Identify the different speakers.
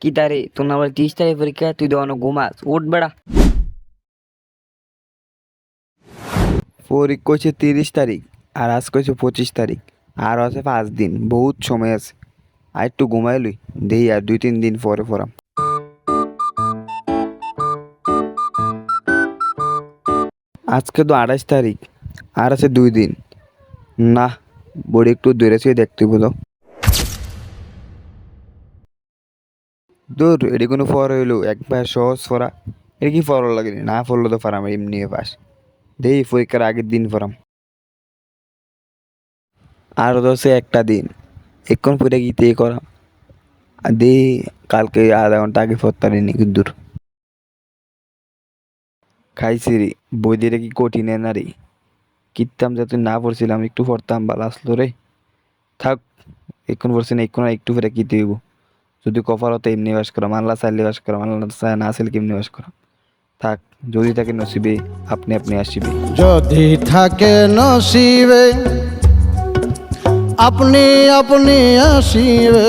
Speaker 1: কি তারে তোর না বলে তিরিশ তারিখ পরীক্ষা, তুই অনেক ঘুমাস, উঠ বেড়া।
Speaker 2: পরীক্ষা হচ্ছে তিরিশ তারিখ, আর আজকে হচ্ছে পঁচিশ তারিখ, আর আছে পাঁচ দিন, বহুত সময় আছে। আর একটু ঘুমাই লই, দেই আর দুই তিন দিন পরে পড়াম। আজকে তো আঠাশ তারিখ, আর আছে দুই দিন। না, বড়ি একটু দূরে দেখতে বলো দূর, এটি কোনো ফর হইল একবার সহজ ফরা। এটা কি ফর লাগে না ফরলো তো ফরাম এমনি পাস দেই, পরীক্ষার আগের দিন ফরাম। আর দশে একটা দিন। এক্ষণ পরে গিয়ে করাম আর দে কালকে আধা ঘণ্টা আগে ফরতারি নি দূর। খাইছি রে, বই দিয়ে কি কঠিন না রে? কিতাম যাতে না পড়ছিলাম, একটু পড়তাম ভালো আসলো রে। থাক, এক্ষণ পড়ছি না, এক্ষণ একটু পরে কি দিব যদি কপাল হতো এমনি বাস করাম আল্লাহ চাইলে বাস করাম আল্লাহ চাই না আসলে কেমনি বাস করাম থাক, যদি থাকে নসিবে, আপনি আপনি আসিবে।
Speaker 3: যদি থাকে নসিবে, আপনি আপনি আসিবে।